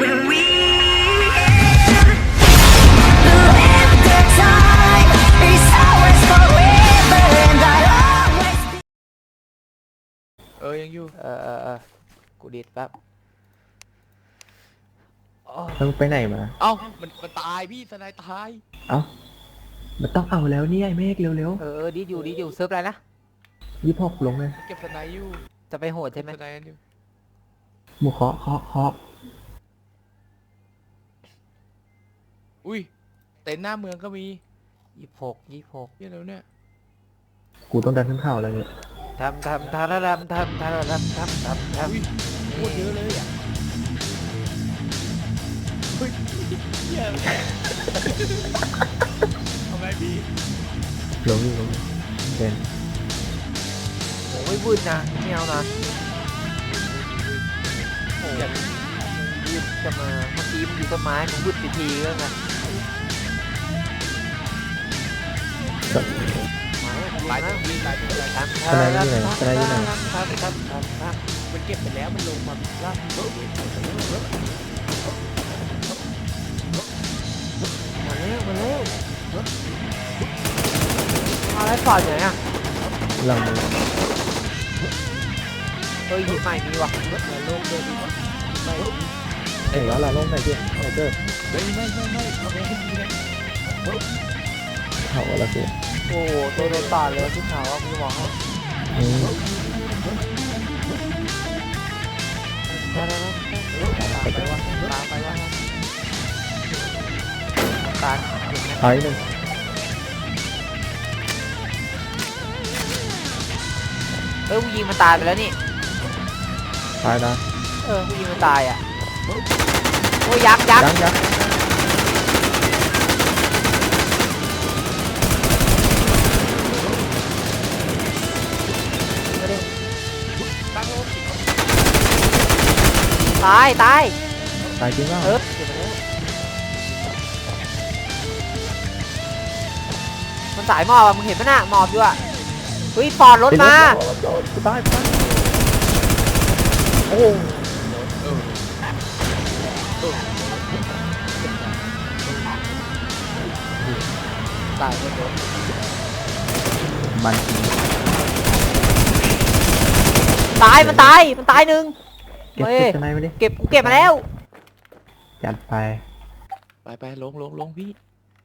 เออ ยังอยู่ เออเออเออกูดีดแป๊บอ๋อมึงไปไหนมา เอ้า มัน มันตายพี่สนายตาย เอ้า มันต้องเอาแล้วเนี่ยไอ้เมฆเร็วเออเออดีดอยู่ดีดอยู่เซิร์ฟอะไรนะ ๆยี่หกลงเลยเก็บสนายอยู่จะไปโหดใช่ไหมสนายกันอยู่ หมูเคาะเคาะเคาะ อุ้ยเต็นหน้าเมืองก็มียี่หกยี่หกเยอะแล้วเนี่ยกูต้องการขึ้นเข่าอะไรเนี่ยทำทำทาระดำทำทาระดำทำทำทำโคตรเยอะเลยอะเฮ้ยเยอะเอาไงพี่ลงหลงนี่เป็นโอ้ยวุ่นนะไม่เอานะโอ้ยจะมาเมื่อกี้มันอยู่ต้นไม้ผมันวุ่นไทีแล้วนะ ตายนะตนยตายครับครับครับครับครับมันเก็บไปแล้วมันลงมาลากเยอะเยอะเยอะมาเร็วมาเร็วมาแล้วฝ่ายไหนอะหลังมือเฮ้ยหยิบใหม่มีว่ะเหมือนโลกเดิมดีกว่าไม่เห็นแล้วล่ะลงไหนเพี่ยไอเกอร์ไม่ไม่ไม่ไม่เอาไปให้ดีเลย เขาแล้วกูโอ้โหตัวโดนป่าดเลยที่เขาอะคุณบอกให้อืมตามไปวะตามไปวะตายเอาอีกหนึ่งเอ้ยกูยิงมันตายไปแล้วนี่ ตายนะเออกูยิงมันตายอะ โอ้ยยักษ์ยักษ์ ยังยัง ตายตายตายจริงเปล่าเออเก็บมาแล้วมันสายหมอบอะมึงเห็นปะน่ะหมอบอยู่อะเฮ้ยฟอร์ดรถมาตายตายโอ้โหเออเออตายหมดเลยมันจริงตายมันตายมันตายหนึ่ง เก็บเฮ้ย เก็บข้างในมาดิเก็บกูเก็บมาแล้ว จัดไปไปไปลงลงลงพี่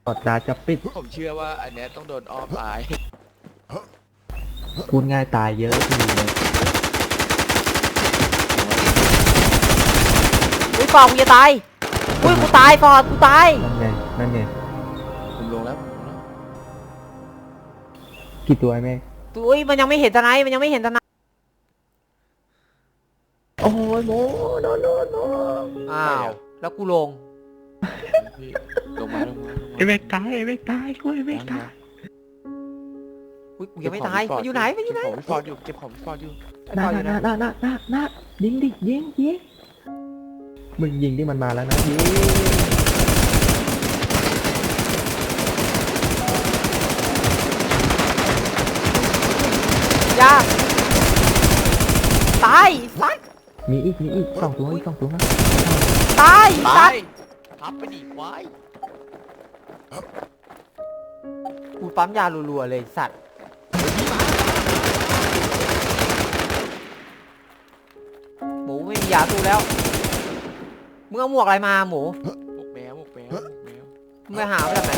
กดตาจะปิดผมเชื่อว่าอันเนี้ยต้องโดนอ้อมตาย พูดง่ายตายเยอะที่เลยอุ้ยฟอร์ดกูจะตาย อุ้ยกูตายฟอร์ดกูตาย นั่นไงนั่นไงผมลงแล้วผมลงแล้วกี่ตัวไอ้เมฆอุ้ยมันยังไม่เห็นตะไนมันยังไม่เห็นตะไน โอ้ยโมโนโนโนอ้าว แล้วกูลงพี่ลงมาลงมาลงมาไอ้เมฆตายไอ้เมฆตายช่วยไอ้เมฆตายอุ้ยกูยังไม่ตายมันอยู่ไหนมันอยู่ไหนเก็บของพี่ฟอร์ดอยู่เก็บของพี่ฟอร์ดอยู่ไอ้หน้าฟอร์ดอยู่หไหนน้าหน้าหน้าหน้าหน้ายิงดิยิงยิงมึงยิงที่มันมาแล้วนะยิงยาตายสัตว์ มีอีกมีอีกสองตัวอีกสองตัวนะตายตาสัตยว์ทับไปดิควายกูปั๊มยารัวๆเลยสัตว์หมูไม่มียาสู้แล้วมึงเอาหมวกอะไรมาหมูหมกแมวหมกแมวหมกแมวมึงไปหามาจากไหน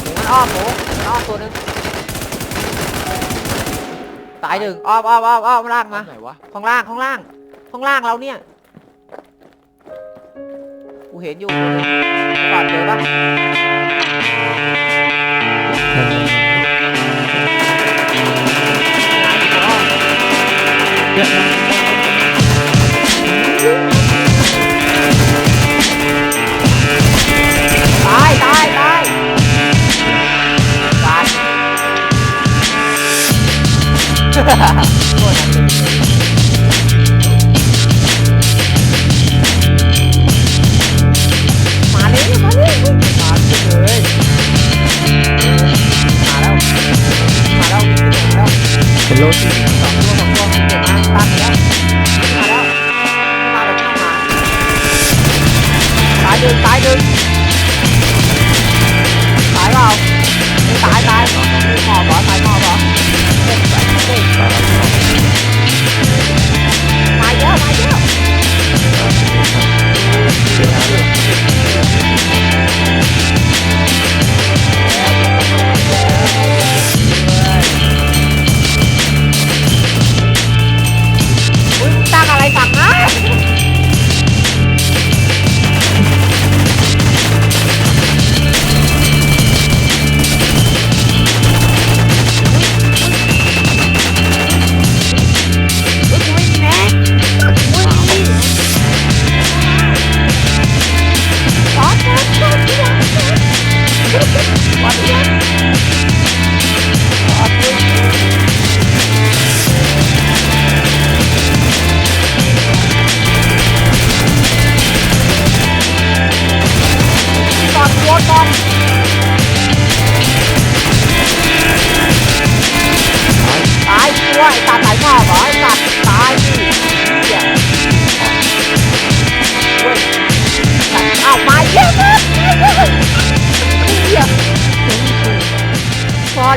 หมูมันอ้อมหมูมันอ้อมตัวหนึง ตายหนึ่งอ้อมอ้อมอ้อมอ้อมล่างมา ไหนวะข้างล่างข้างล่างข้างล่างเราเนี่ย กูเห็นอยู่ก่อนเจอปะต 哈哈なん。What?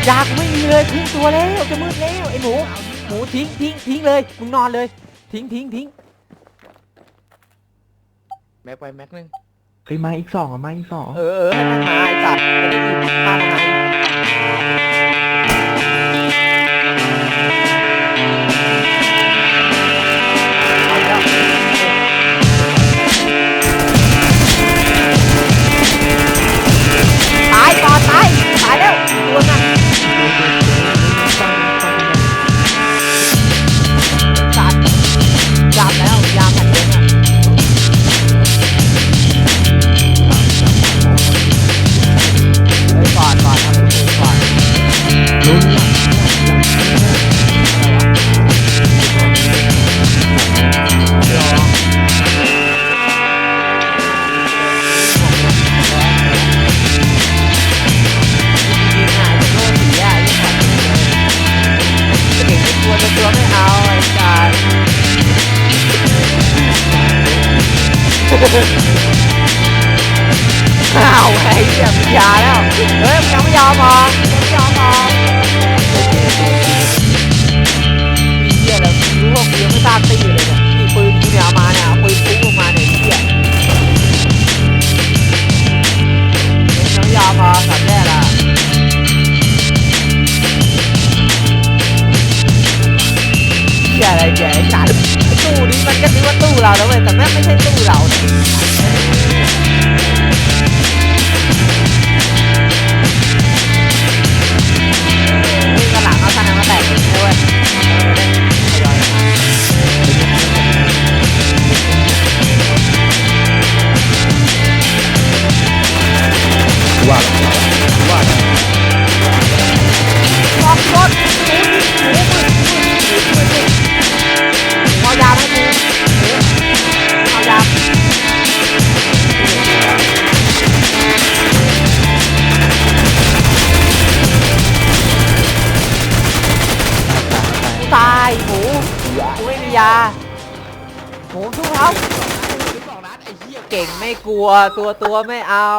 อยากไม่มีเลยทิ้งตัวแล้วจะมืดแล้วไอ้หมูหมูทิ้งทิ้งทิ้งเลยมึงนอนเลย ทิ้งทิ้งทิ้งแม็กไปแม็กนึงเฮ้ยมาอีกสองอะมาอีกสอง เออเออให้มนมาไอ้สัตไม่ได้ยินพลาดอะไร อ้าวไอ้เหี้ยมันยาแล้ว เฮ้ยมึงยังไม่ยอมมองยังไม่ยอมมองมีเหี้ยแล้วรู้ว่ากูยังไม่ทราบตีเลยเนี่ยปืนกูเนี่ยเอามาเนี่ยเอาปืนฟุ้งออก ว่าว่าออกรถหมูดิหมูมืดหมูมืดหมูมืดเอายาให้กูหมูเอายากูตายหมูกูไม่มียาหมูสู้เขาสองนัดไอ้เหี้ยเก่งไม่กลัวตัวตัวไม่เอา